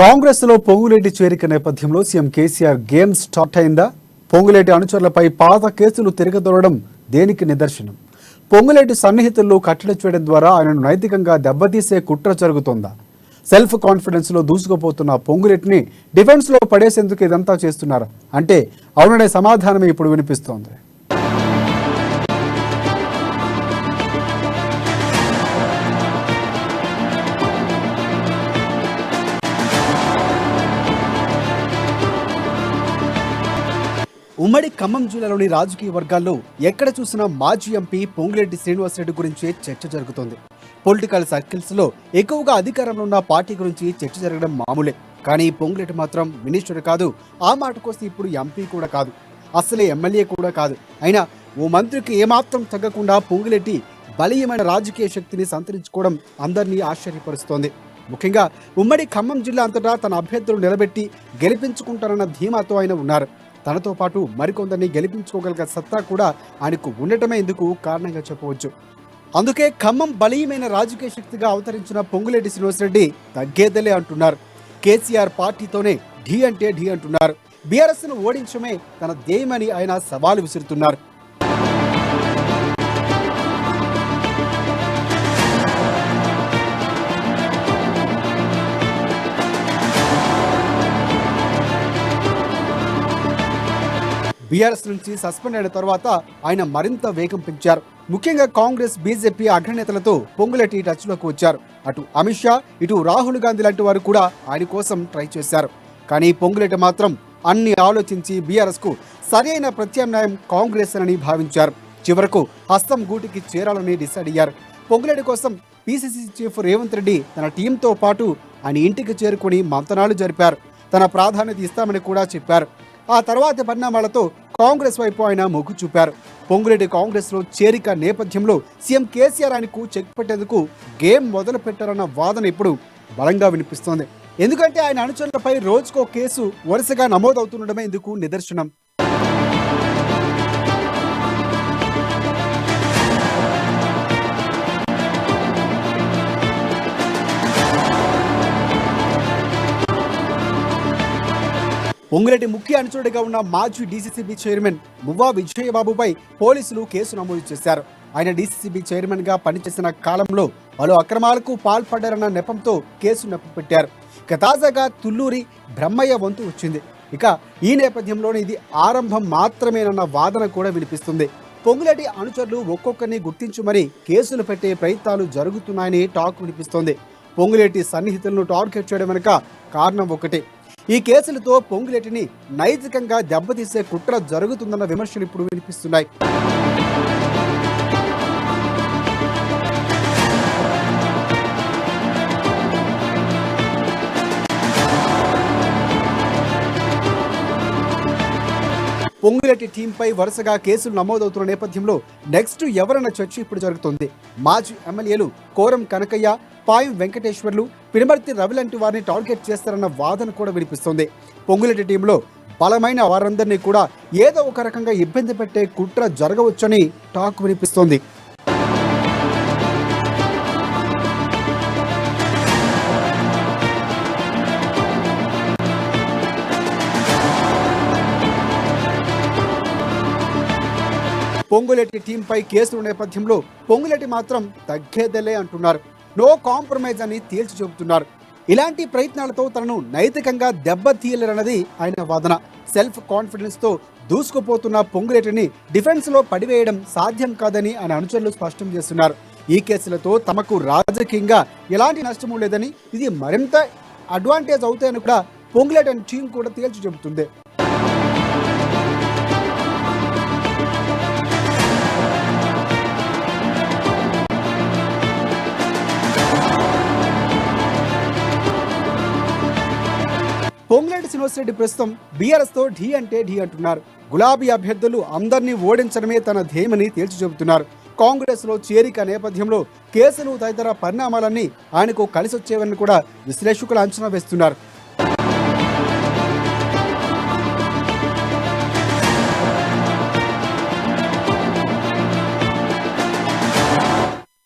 కాంగ్రెస్లో పొంగులేటి చేరిక నేపథ్యంలో సీఎం కేసీఆర్ గేమ్ స్టార్ట్ అయిందా? పొంగులేటి అనుచరులపై పాత కేసులు తిరగదొరడం దేనికి నిదర్శనం? పొంగులేటి సన్నిహితుల్లో కట్టడి చేయడం ద్వారా ఆయనను నైతికంగా దెబ్బతీసే కుట్ర జరుగుతోందా? సెల్ఫ్ కాన్ఫిడెన్స్లో దూసుకుపోతున్న పొంగులేటిని డిఫెన్స్లో పడేసేందుకు ఇదంతా చేస్తున్నారు? అంటే అవుననే సమాధానమే ఇప్పుడు వినిపిస్తోంది. ఉమ్మడి ఖమ్మం జిల్లాలోని రాజకీయ వర్గాల్లో ఎక్కడ చూసినా మాజీ ఎంపీ పొంగిరెడ్డి శ్రీనివాసరెడ్డి గురించే చర్చ జరుగుతోంది. పొలిటికల్ సర్కిల్స్లో ఎక్కువగా అధికారంలో ఉన్న పార్టీ గురించి చర్చ జరగడం మామూలే. కానీ పొంగులేటి మాత్రం మినిస్టర్ కాదు ఆ మాట కోసం ఇప్పుడు ఎంపీ కూడా కాదు. అసలే ఎమ్మెల్యే కూడా కాదు. అయినా ఓ మంత్రికి ఏమాత్రం తగ్గకుండా పొంగిరెడ్డి బలీయమైన రాజకీయ శక్తిని సంతరించుకోవడం అందరినీ ఆశ్చర్యపరుస్తోంది. ముఖ్యంగా ఉమ్మడి ఖమ్మం జిల్లా అంతటా తన అభ్యర్థులు నిలబెట్టి గెలిపించుకుంటారన్న ధీమాతో ఆయన ఉన్నారు. తనతో పాటు మరికొందరిని గెలిపించుకోగలిగే సత్తా కూడా ఆయనకు ఉండటమే ఇందుకు కారణంగా చెప్పవచ్చు. అందుకే ఖమ్మం బలీయమైన రాజకీయ శక్తిగా అవతరించిన పొంగులేటి శ్రీనివాసరెడ్డి తగ్గేదలే అంటున్నారు. కేసీఆర్ పార్టీతోనే ఢీ అంటే ఢీ అంటున్నారు. బీఆర్ఎస్ను ఓడించమే తన ధ్యేయమని ఆయన సవాలు విసురుతున్నారు. బీఆర్ఎస్ నుంచి సస్పెండ్ అయిన తర్వాత ఆయన మరింత వేగం పెంచారు. ముఖ్యంగా కాంగ్రెస్ బీజేపీ అగ్రనేతలతో పొంగులటి టచ్లోకి వచ్చారు. అటు అమిత్ షా ఇటు రాహుల్ గాంధీ లాంటి వారు కూడా ఆయన కోసం ట్రై చేశారు. కానీ పొంగులెటి మాత్రం అన్ని ఆలోచించి బీఆర్ఎస్కు సరైన ప్రత్యామ్నాయం కాంగ్రెస్ అని భావించారు. చివరకు హస్తం గూటికి చేరాలని డిసైడ్ అయ్యారు. పొంగులేడు కోసం పీసీసీ చీఫ్ రేవంత్ రెడ్డి తన టీంతో పాటు ఆయన ఇంటికి చేరుకుని మంతనాలు జరిపారు. తన ప్రాధాన్యత ఇస్తామని కూడా చెప్పారు. ఆ తర్వాతి పరిణామాలతో కాంగ్రెస్ వైపు ఆయన మొగ్గు చూపారు. పొంగురెడ్డి కాంగ్రెస్లో చేరిక నేపథ్యంలో సీఎం కేసీఆర్ ఆయనకు చెక్ పెట్టేందుకు గేమ్ మొదలు పెట్టారన్న వాదన ఇప్పుడు బలంగా వినిపిస్తోంది. ఎందుకంటే ఆయన అనుచరులపై రోజుకో కేసు వరుసగా నమోదవుతుండడమే ఇందుకు నిదర్శనం. పొంగురెడ్డి ముఖ్య అనుచరుడిగా ఉన్న మాజీ డీసీసీబీ చైర్మన్ మువ్వా విజయబాబుపై పోలీసులు కేసు నమోదు చేశారు. ఆయన డీసీసీబీ చైర్మన్గా పనిచేసిన కాలంలో పలు అక్రమాలకు పాల్పడ్డారన్న నెపంతో కేసు నెప్పపెట్టారు. ఇక తాజాగా తుల్లూరి బ్రహ్మయ్య వంతు వచ్చింది. ఇక ఈ నేపథ్యంలోనే ఇది ఆరంభం మాత్రమేనన్న వాదన కూడా వినిపిస్తుంది. పొంగులేటి అనుచరులు ఒక్కొక్కరిని గుర్తించి మరీ కేసులు పెట్టే ప్రయత్నాలు జరుగుతున్నాయని టాక్ వినిపిస్తోంది. పొంగులేటి సన్నిహితులను టార్గెట్ చేయడం వెనుక కారణం ఒకటే. ఈ కేసులతో పొంగులేటిని నైతికంగా దెబ్బతీసే కుట్ర జరుగుతుందన్న విమర్శలు ఇప్పుడు వినిపిస్తున్నాయి. పొంగులేటి టీంపై వరుసగా కేసులు నమోదవుతున్న నేపథ్యంలో నెక్స్ట్ ఎవరన్న చర్చ ఇప్పుడు జరుగుతోంది. మాజీ ఎమ్మెల్యేలు కోరం కనకయ్య పాయం వెంకటేశ్వర్లు పినమర్తి రవి లాంటి వారిని టార్గెట్ చేస్తారన్న వాదన కూడా వినిపిస్తోంది. పొంగులేటి టీంలో బలమైన వారందరినీ కూడా ఏదో ఒక రకంగా ఇబ్బంది పెట్టే కుట్ర జరగవచ్చని టాక్ వినిపిస్తోంది. పొంగులేటి టీంపై కేసులు నేపథ్యంలో పొంగులేటి మాత్రం తగ్గేదలే అంటున్నారు. నో కాంప్రమైజ్ అని తేల్చి చెబుతున్నారు. ఇలాంటి ప్రయత్నాలతో తనను నైతికంగా దెబ్బతీయలేరన్నది ఆయన వాదన. సెల్ఫ్ కాన్ఫిడెన్స్తో దూసుకుపోతున్న పొంగులేటిని డిఫెన్స్లో పడివేయడం సాధ్యం కాదని ఆయన అనుచరులు స్పష్టం చేస్తున్నారు. ఈ కేసులతో తమకు రాజకీయంగా ఎలాంటి నష్టము లేదని ఇది మరింత అడ్వాంటేజ్ అవుతాయని కూడా పొంగులేటి అండ్ టీం కూడా తేల్చి చెబుతుంది. పొంగులేటి శ్రీనివాసరెడ్డి ప్రస్తుతం బీఆర్ఎస్తో ఢీ అంటే ఢీ అంటున్నారు. గులాబీ అభ్యర్థులు అందరినీ ఓడించడమే తన ధ్యేయమని తేల్చి చెబుతున్నారు. కాంగ్రెస్లో చేరిక నేపథ్యంలో కేసులు తదితర పరిణామాలన్నీ ఆయనకు కలిసొచ్చేవని కూడా విశ్లేషకులు అంచనా వేస్తున్నారు.